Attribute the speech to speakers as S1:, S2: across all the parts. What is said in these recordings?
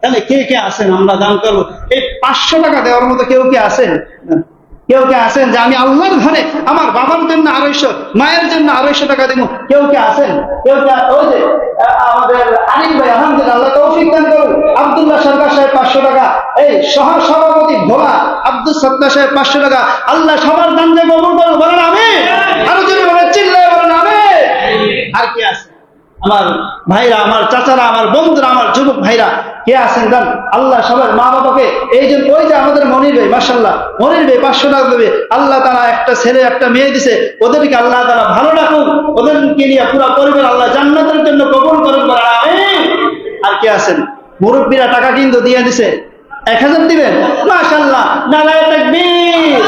S1: তাহলে কে কে আছেন? আমরা দান করব। এই পাঁচশো টাকা দেওয়ার মতো কেউ কে আছেন? কেউ কে আছেন? যে আমি আল্লাহর ঘরে আমার বাবার জন্য আড়াইশো, মায়ের জন্য আড়াইশো টাকা দিব। কেউ কে আছেন? কেউ কে ওই যে আমাদের আরিফ ভাই, আলহামদুলিল্লাহ তৌফিক দান করুন। আব্দুল্লাহ সরকার সাহেব পাঁচশো টাকা, এই সহ সভাপতি ভোলা আব্দুল সত্তার সাহেব পাঁচশো টাকা। আল্লাহ সবার দান যে কবুল করুন বলেন আমি আরও যদি বলেন চিল্লায় বলেন আমি আর কে আছে আমার ভাইরা, আমার চাচারা, আমার বন্ধুরা, আমার যুবক ভাইরা, কে আছেন জান? আল্লাহ সবার মা বাবাকে এই জন্য ওই যে আমাদের মনির ভাই মাসাল্লাহ মনির ভাই পাঁচশো টাকা দেবে। আল্লাহ তারা একটা ছেলে, একটা মেয়ে দিছে, ওদেরকে আল্লাহ তারা ভালো রাখুন ওদেরকে নিয়ে পুরো পরিবার আল্লাহ জান্নাতের জন্য কবুল করুন আর কে আছেন? মুরব্বীরা টাকা কিন্তু দিয়ে দিছে। এক হাজার দিবেন? মাসাল্লাহ নালায় তাকবীর।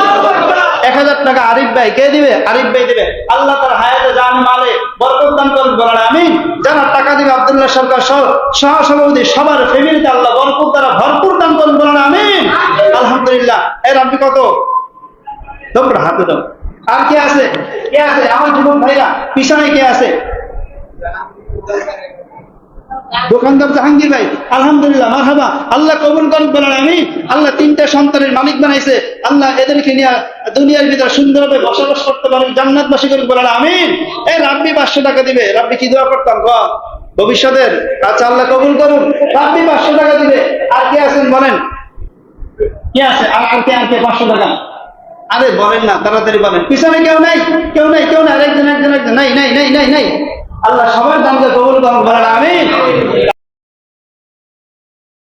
S1: এক হাজার টাকা আরিফ ভাই কে দিবে? আরিফ ভাই দিবে। আল্লাহ তার হায়াতে জান মালে বরকত দান করুন বলেন আমি আব্দুল্লাহ সরকার সহ সভাপতি সবার ফ্যামিলিতে আল্লাহ বরকত দ্বারা ভরপুর দান করুন বলেন আমি আলহামদুলিল্লাহ। এর আপনি কত? তোমরা হাতে দাও আর কে আছে? কে আছে? আমার যুবক ভাইরা পিছনে কে আছে? দোকানদার জাহাঙ্গীর ভাই আলহামদুলিল্লাহ মারহাবা। আল্লাহ কবুল করুন বলেন আমি আল্লাহ তিনটা সন্তানের মালিক বানাইছে। আল্লাহ এদেরকে নিয়ে দুনিয়ার ভিতরে সুন্দরভাবে বসবাস করতে পারেন জান্নাতবাসী করুন বলেন আমি এই রাব্বি পাঁচশো টাকা দিবে। রাব্বি কি দোয়া করতাম ভবিষ্যতের আচ্ছা আল্লাহ কবুল করুন। আপনি পাঁচশো টাকা দিবে আর কে আছেন বলেন? কে আছে? আর আর কে আর কে পাঁচশো টাকা? আরে বলেন না তাড়াতাড়ি বলেন। পিছনে কেউ নাই কেউ নাই কেউ নাই আরেকজন একজন একজন নাই নাই নাই নাই নাই। আল্লাহ সবার দামকে কবুল করুন বলেন